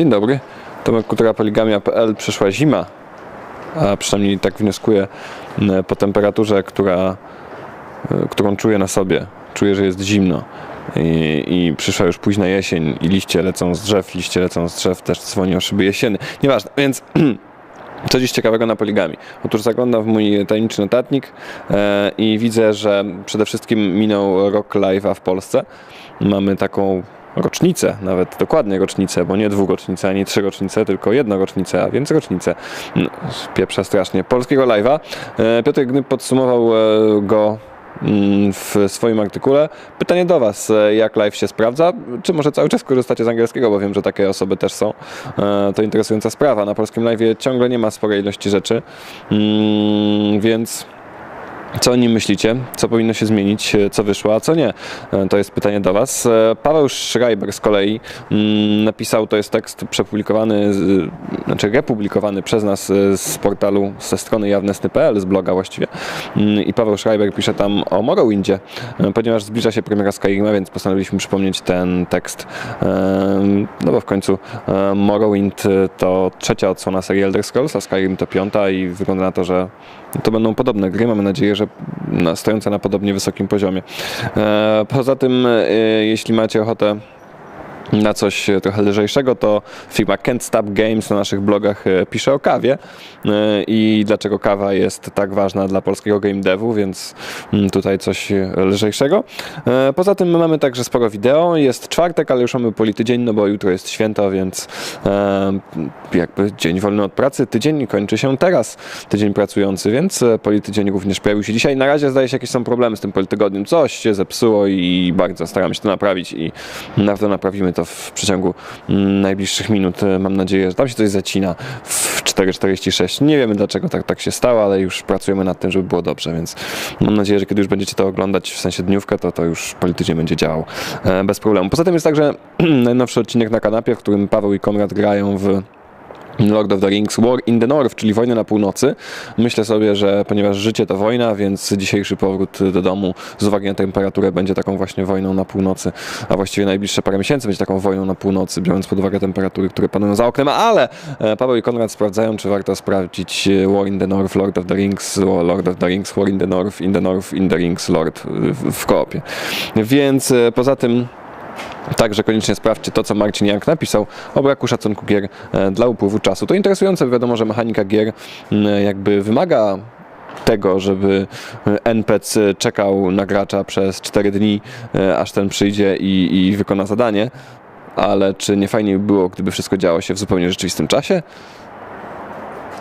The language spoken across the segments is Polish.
Dzień dobry. Tomek Kultura Poligamia.pl przyszła zima, a przynajmniej tak wnioskuję m, po temperaturze, która, y, którą czuję na sobie. Czuję, że jest zimno. I, I przyszła już późna jesień i liście lecą z drzew, liście lecą z drzew, też dzwonią szyby jesienny. Nieważne, więc Co dziś ciekawego na poligami? Otóż zaglądam w mój tajemniczy notatnik e, i widzę, że przede wszystkim minął rok live'a w Polsce. Mamy taką rocznicę, nawet dokładnie rocznicę, bo nie dwurocznicę, ani trzy rocznice, tylko jedną rocznicę, a więc rocznicę. No, pieprza strasznie. Polskiego live'a. E, Piotr Gnyb podsumował e, go mm, w swoim artykule. Pytanie do Was, e, jak live się sprawdza? Czy może cały czas korzystacie z angielskiego, bo wiem, że takie osoby też są. To interesująca sprawa. Na polskim live ciągle nie ma sporej ilości rzeczy, Mm, więc co o nim myślicie? Co powinno się zmienić? E, Co wyszło, a co nie? E, To jest pytanie do Was. E, Paweł Schreiber z kolei mm, napisał, to jest tekst przepublikowany, znaczy republikowany przez nas z portalu, ze strony jawnesny.pl, z bloga właściwie. Mm, I Paweł Schreiber pisze tam o Morrowindzie, ponieważ zbliża się premiera Skyrima, więc postanowiliśmy przypomnieć ten tekst. No bo w końcu Morrowind to trzecia odsłona serii Elder Scrolls, a Skyrim to piąta i wygląda na to, że to będą podobne gry. Mamy nadzieję, że na, stojące na podobnie wysokim poziomie. E, Poza tym, e, jeśli macie ochotę na coś e, trochę lżejszego, to firma Can't Stop Games na naszych blogach e, pisze o kawie e, i dlaczego kawa jest tak ważna dla polskiego game devu, więc mm, tutaj coś lżejszego. Poza tym mamy także sporo wideo. Jest czwartek, ale już mamy poli tydzień, no bo jutro jest święto, więc jakby dzień wolny od pracy. Tydzień kończy się teraz, tydzień pracujący, więc e, poli tydzień również pojawił się dzisiaj. Na razie zdaje się jakieś są problemy z tym politygodniem. Coś się zepsuło i bardzo staramy się to naprawić i na pewno naprawimy to w przeciągu mm, najbliższych minut. E, Mam nadzieję, że tam się coś zacina w 4.46. Nie wiemy dlaczego tak, tak się stało, ale już pracujemy nad tym, żeby było dobrze, więc mam nadzieję, że kiedy już będziecie to oglądać, w sensie dniówkę, to, to już politycznie będzie działał e, bez problemu. Poza tym jest także najnowszy odcinek na kanapie, w którym Paweł i Konrad grają w Lord of the Rings War in the North, czyli wojnę na północy. Myślę sobie, że ponieważ życie to wojna, więc dzisiejszy powrót do domu z uwagi na temperaturę będzie taką właśnie wojną na północy, a właściwie najbliższe parę miesięcy będzie taką wojną na północy, biorąc pod uwagę temperatury, które panują za oknem, ale e, Paweł i Konrad sprawdzają, czy warto sprawdzić e, War in the North, Lord of the Rings, Lord of the Rings, War in the North, in the North, in the Rings, Lord w, w koopie. Więc e, poza tym Także koniecznie sprawdźcie to, co Marcin Jank napisał o braku szacunku gier e, dla upływu czasu. To interesujące, wiadomo, że mechanika gier jakby wymaga tego, żeby e, NPC czekał na gracza przez 4 dni, e, aż ten przyjdzie i, i wykona zadanie. Ale czy nie fajniej by było, gdyby wszystko działo się w zupełnie rzeczywistym czasie?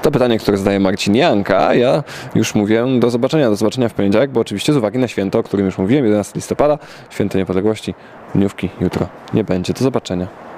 To pytanie, które zadaje Marcin Janka, ja już mówię do zobaczenia, do zobaczenia w poniedziałek, bo oczywiście z uwagi na święto, o którym już mówiłem, 11 listopada, święto niepodległości, dniówki jutro nie będzie. Do zobaczenia.